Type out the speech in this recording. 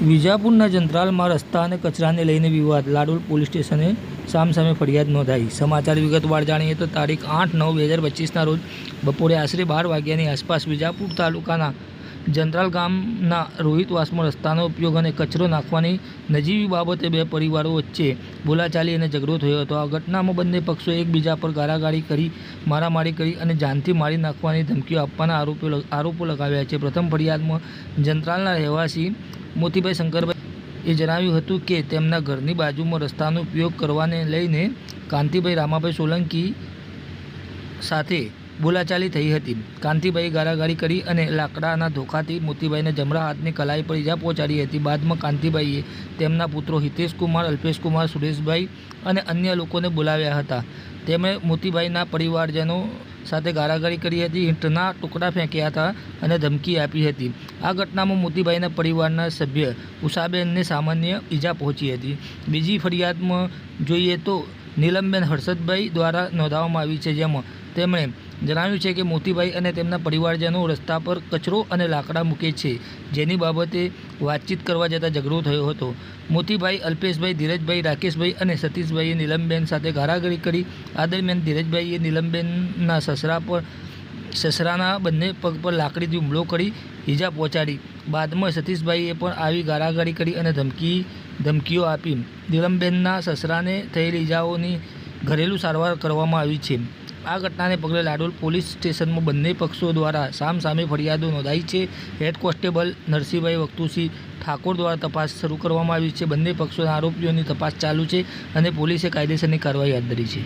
વિજાપુરના જંત્રાલમાં રસ્તા અને કચરાને લઈને વિવાદ. લાડોલ પોલીસ સ્ટેશને સામસામે ફરિયાદ નોંધાઈ. સમાચાર વિગતવાર જાણીએ તો તારીખ આઠ નવ બે હજાર પચીસના રોજ બપોરે આશરે બાર વાગ્યાની આસપાસ વિજાપુર તાલુકાના જંત્રાલ ગામના રોહિતવાસમાં રસ્તાનો ઉપયોગ અને કચરો નાખવાની નજીવી બાબતે બે પરિવારો વચ્ચે બોલાચાલી અને ઝઘડો થયો હતો. આ ઘટનામાં બંને પક્ષો એકબીજા પર ગાળાગાળી કરી, મારામારી કરી અને જાનથી મારી નાખવાની ધમકીઓ આપવાના આરોપો લગ- આરોપો લગાવ્યા છે. પ્રથમ ફરિયાદમાં જંત્રાલના રહેવાસી મોતીભાઈ શંકરભાઈ એ જણાવ્યું હતું કે તેમના ઘરની બાજુમાં રસ્તાનો ઉપયોગ કરવાને લઈને કાંતિભાઈ રામાભાઈ સોલંકી સાથે બોલાચાલી થઈ હતી. કાંતિભાઈએ ગારાગારી કરી અને લાકડાના ધોખાથી મોતીભાઈને જમણા હાથની કલાઈ પર ઈજા પહોંચાડી હતી. બાદમાં કાંતિભાઈએ તેમના પુત્રો હિતેશકુમાર, અલ્પેશકુમાર, સુરેશભાઈ અને અન્ય લોકોને બોલાવ્યા હતા. તેમણે મોતીભાઈના પરિવારજનો સાથે ગારાગારી કરી હતી ઈંટના ટુકડા ફેંક્યા હતા અને ધમકી આપી હતી. આ ઘટનામાં મોતીભાઈના પરિવારના સભ્ય ઉષાબેનને સામાન્ય ઈજા પહોંચી હતી. બીજી ફરિયાદમાં જોઈએ તો નીલમબેન હર્ષદભાઈ દ્વારા નોંધાવવામાં આવી છે. જેમાં તેમણે જણાવ્યું છે કે મોતીભાઈ અને તેમના પરિવારજનો રસ્તા પર કચરો અને લાકડા મૂકે છે, જેની બાબતે વાતચીત કરવા જતાં ઝઘડો થયો હતો. મોતીભાઈ અલ્પેશભાઈ, ધીરજભાઈ, રાકેશભાઈ અને સતીશભાઈએ નીલમબેન સાથે ગાળાગાળી કરી આ દરમિયાન ધીરજભાઈએ નીલમબેનના સસરા પર, સસરાના બંને પગ પર લાકડીથી હુમલો કરી ઈજા પહોંચાડી. બાદમાં સતીશભાઈએ પણ આવી ગાળાગાળી કરી અને ધમકી, ધમકીઓ આપી. નીલમબેનના સસરાને થયેલી ઈજાઓની ઘરેલું સારવાર કરવામાં આવી છે. આ ઘટનાને પગલે લાડોલ પોલીસ સ્ટેશનમાં બંને પક્ષો દ્વારા સામસામે ફરિયાદો નોંધાઈ છે. હેડ કોન્સ્ટેબલ નરસિંહભાઈ વખતુસિંહ ઠાકોર દ્વારા તપાસ શરૂ કરવામાં આવી છે. બંને પક્ષોના આરોપીઓની તપાસ ચાલુ છે અને પોલીસે કાયદેસરની કાર્યવાહી હાથ ધરી છે.